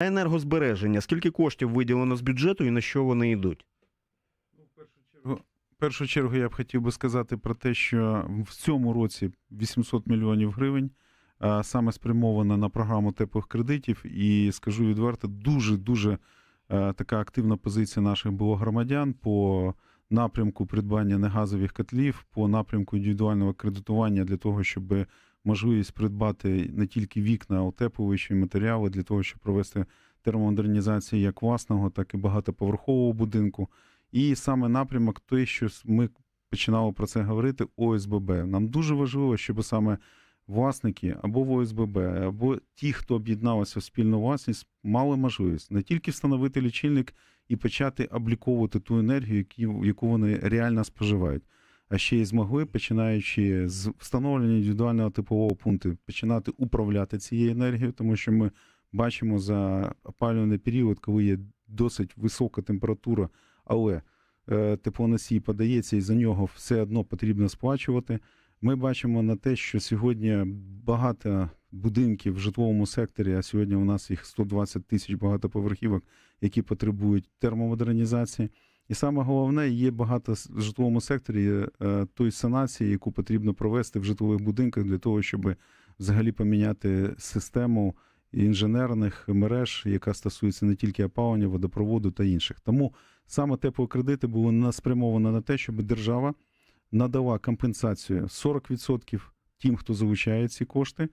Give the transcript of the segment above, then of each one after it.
енергозбереження. Скільки коштів виділено з бюджету і на що вони йдуть? В першу чергу я б хотів би сказати про те, що в цьому році 800 мільйонів гривень саме спрямовано на програму теплих кредитів. І скажу відверто, дуже дуже така активна позиція наших було громадян по напрямку придбання негазових котлів, по напрямку індивідуального кредитування для того, щоб можливість придбати не тільки вікна, утеплюючі матеріали для того, щоб провести термомодернізацію як власного, так і багатоповерхового будинку. І саме напрямок той, що ми починали про це говорити, ОСББ. Нам дуже важливо, щоб саме власники або в ОСББ, або ті, хто об'єдналися в спільну власність, мали можливість не тільки встановити лічильник і почати обліковувати ту енергію, яку вони реально споживають, а ще й змогли, починаючи з встановлення індивідуального теплового пункту, починати управляти цією енергією, тому що ми бачимо за опалювальний період, коли є досить висока температура, але е, теплоносій подається, і за нього все одно потрібно сплачувати. Ми бачимо на те, що сьогодні багато будинків в житловому секторі, а сьогодні у нас їх 120 тисяч багатоповерхівок, які потребують термомодернізації. І саме головне, є багато в житловому секторі е, тої санації, яку потрібно провести в житлових будинках для того, щоб взагалі поміняти систему інженерних мереж, яка стосується не тільки опалення, водопроводу та інших. Тому саме теплокредити були на- спрямовані на те, щоб держава надала компенсацію 40% тим, хто залучає ці кошти,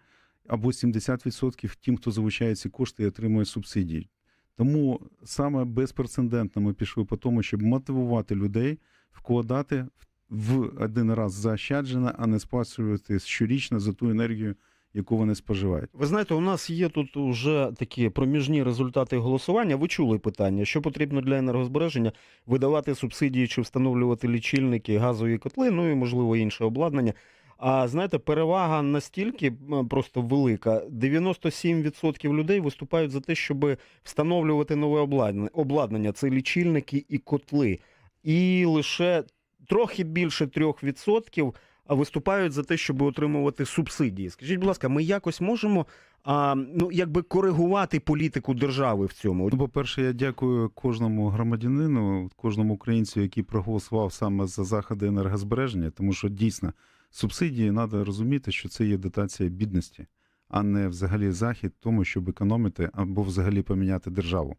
або 70% тим, хто залучає ці кошти і отримує субсидії. Тому саме безпрецедентно ми пішли по тому, щоб мотивувати людей вкладати в один раз заощаджене, а не сплачувати щорічно за ту енергію, яку вони споживають. Ви знаєте, у нас є тут вже такі проміжні результати голосування. Ви чули питання, що потрібно для енергозбереження видавати субсидії чи встановлювати лічильники, газові котли, ну і можливо інше обладнання. А знаєте, перевага настільки просто велика. 97% людей виступають за те, щоб встановлювати нове обладнання. Це лічильники і котли. І лише трохи більше 3% а виступають за те, щоб отримувати субсидії. Скажіть, будь ласка, ми якось можемо а, ну, якби коригувати політику держави в цьому? Ну, по-перше, я дякую кожному громадянину, кожному українцю, який проголосував саме за заходи енергозбереження, тому що дійсно субсидії треба розуміти, що це є дотація бідності, а не взагалі захід тому, щоб економити або взагалі поміняти державу.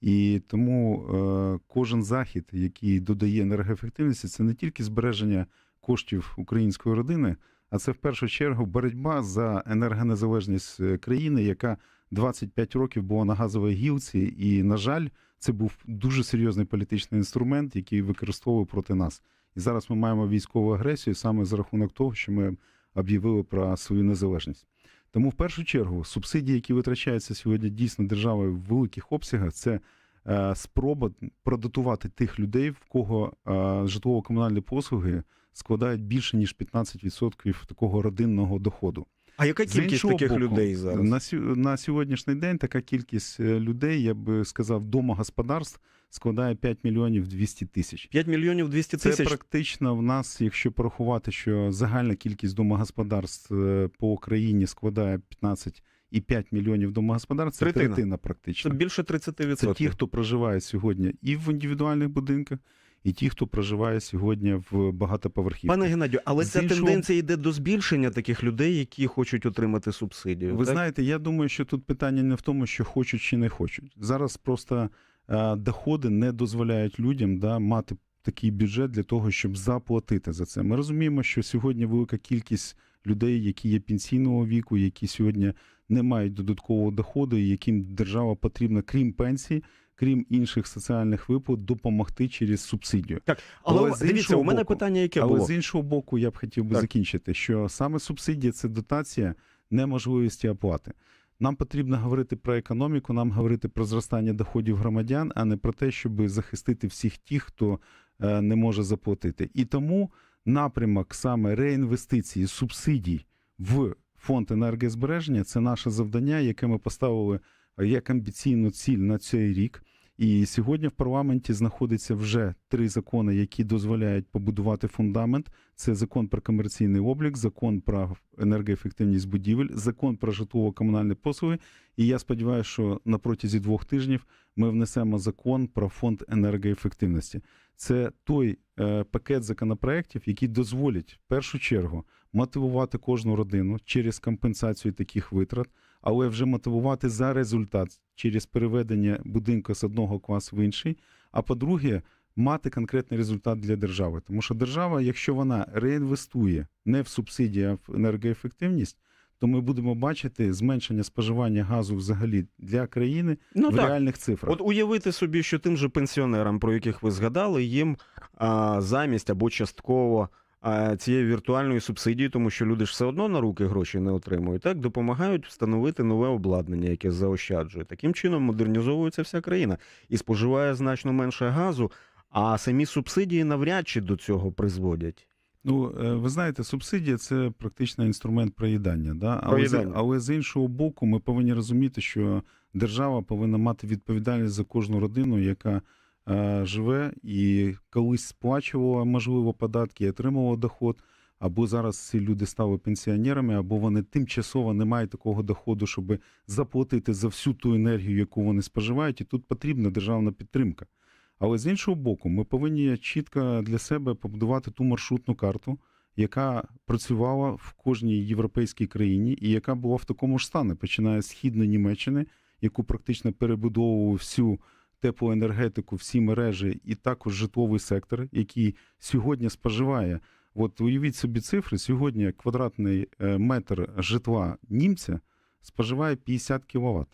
І тому е, кожен захід, який додає енергоефективності, це не тільки збереження коштів української родини, а це в першу чергу боротьба за енергонезалежність е, країни, яка 25 років була на газовій гілці, і, на жаль, це був дуже серйозний політичний інструмент, який використовував проти нас. І зараз ми маємо військову агресію саме за рахунок того, що ми об'явили про свою незалежність. Тому в першу чергу субсидії, які витрачаються сьогодні дійсно державою в великих обсягах, це е, спроба продатувати тих людей, в кого е, житлово-комунальні послуги складають більше ніж 15% такого родинного доходу. А яка кількість таких боку, людей зараз? На, сю- на сьогоднішній день така кількість е, людей, я би сказав, домогосподарств складає 5 мільйонів 200 тисяч. 5 мільйонів 200 Це практично в нас, якщо порахувати, що загальна кількість домогосподарств е, по Україні складає 15,5 мільйонів домогосподарств, це Третина. третина Це більше 30%. Це ті, хто проживає сьогодні і в індивідуальних будинках, і ті, хто проживає сьогодні в багатоповерхівках. Пане Геннадію, але ця іншого- тенденція йде до збільшення таких людей, які хочуть отримати субсидію. Ви так? знаєте, я думаю, що тут питання не в тому, що хочуть чи не хочуть. Зараз просто е, доходи не дозволяють людям да, мати такий бюджет для того, щоб заплатити за це. Ми розуміємо, що сьогодні велика кількість людей, які є пенсійного віку, які сьогодні не мають додаткового доходу, і яким держава потрібна, крім пенсії, крім інших соціальних виплат, допомогти через субсидію. Так, але, Але з дивіться, у мене боку- питання яке Але було? з іншого боку, я б хотів би Так. закінчити, що саме субсидія це дотація неможливості оплати. Нам потрібно говорити про економіку, нам говорити про зростання доходів громадян, а не про те, щоб захистити всіх тих, хто е, не може заплатити. І тому напрямок саме реінвестиції субсидій в фонд енергозбереження це наше завдання, яке ми поставили як амбіційну ціль на цей рік. І сьогодні в парламенті знаходиться вже три закони, які дозволяють побудувати фундамент. Це закон про комерційний облік, закон про енергоефективність будівель, закон про житлово-комунальні послуги. І я сподіваюся, що на протязі двох тижнів ми внесемо закон про фонд енергоефективності. Це той е, пакет законопроєктів, які дозволять в першу чергу мотивувати кожну родину через компенсацію таких витрат, але вже мотивувати за результат через переведення будинку з одного класу в інший. А по-друге, мати конкретний результат для держави. Тому що держава, якщо вона реінвестує не в субсидії, а в енергоефективність, то ми будемо бачити зменшення споживання газу взагалі для країни Ну в так. реальних цифрах. От уявити собі, що тим же пенсіонерам, про яких ви згадали, їм а, замість або частково а, цієї віртуальної субсидії, тому що люди ж все одно на руки гроші не отримують, так допомагають встановити нове обладнання, яке заощаджує. Таким чином модернізовується вся країна і споживає значно менше газу, а самі субсидії навряд чи до цього призводять. Ну, е, ви знаєте, субсидія це практично інструмент проїдання. Да? Але, Проїдання. але з іншого боку, ми повинні розуміти, що держава повинна мати відповідальність за кожну родину, яка живе і колись сплачувала, можливо, податки отримувала доход. Або зараз ці люди стали пенсіонерами, або вони тимчасово не мають такого доходу, щоб заплатити за всю ту енергію, яку вони споживають, і тут потрібна державна підтримка. Але з іншого боку, ми повинні чітко для себе побудувати ту маршрутну карту, яка працювала в кожній європейській країні, і яка була в такому ж стані, починає з східної Німеччини, яку практично перебудовував всю теплоенергетику, всі мережі, і також житловий сектор, який сьогодні споживає. От уявіть собі цифри: сьогодні квадратний е, метр житла німця споживає 50 кВт.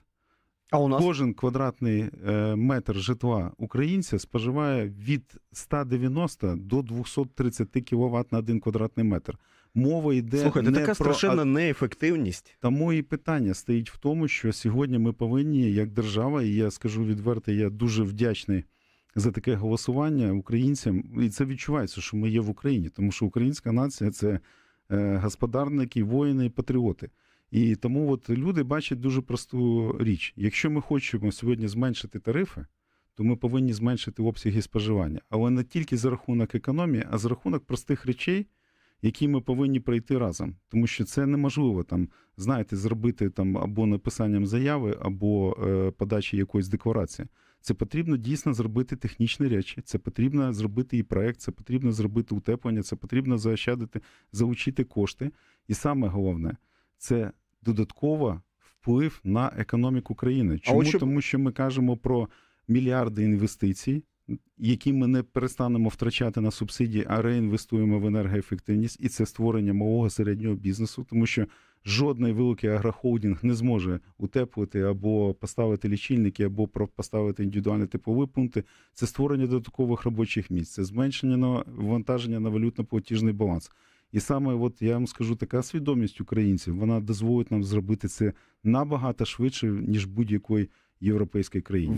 А у Кожен квадратний е, метр житла українця споживає від 190 до 230 кВт на один квадратний метр. Мова йде слухайте, не така про страшенна неефективність. тому і питання стоїть в тому, що сьогодні ми повинні, як держава, і я скажу відверто, я дуже вдячний за таке голосування українцям. І це відчувається, що ми є в Україні, тому що українська нація це е, господарники, воїни і патріоти. І тому от люди бачать дуже просту річ: якщо ми хочемо сьогодні зменшити тарифи, то ми повинні зменшити обсяги споживання, але не тільки за рахунок економії, а за рахунок простих речей, які ми повинні пройти разом. Тому що це неможливо там, знаєте, зробити там або написанням заяви, або е, подачі якоїсь декларації. Це потрібно дійсно зробити технічні речі. Це потрібно зробити і проект, це потрібно зробити утеплення, це потрібно заощадити, залучити кошти. І саме головне це додатково вплив на економіку країни. Чому? щоб- Тому що ми кажемо про мільярди інвестицій, які ми не перестанемо втрачати на субсидії, а реінвестуємо в енергоефективність, і це створення малого середнього бізнесу, тому що жодний великий агрохолдинг не зможе утеплити або поставити лічильники, або поставити індивідуальні теплові пункти. Це створення додаткових робочих місць, це зменшення навантаження на валютно-платіжний баланс. І саме, от я вам скажу, така свідомість українців, вона дозволить нам зробити це набагато швидше, ніж будь-якої європейської країни.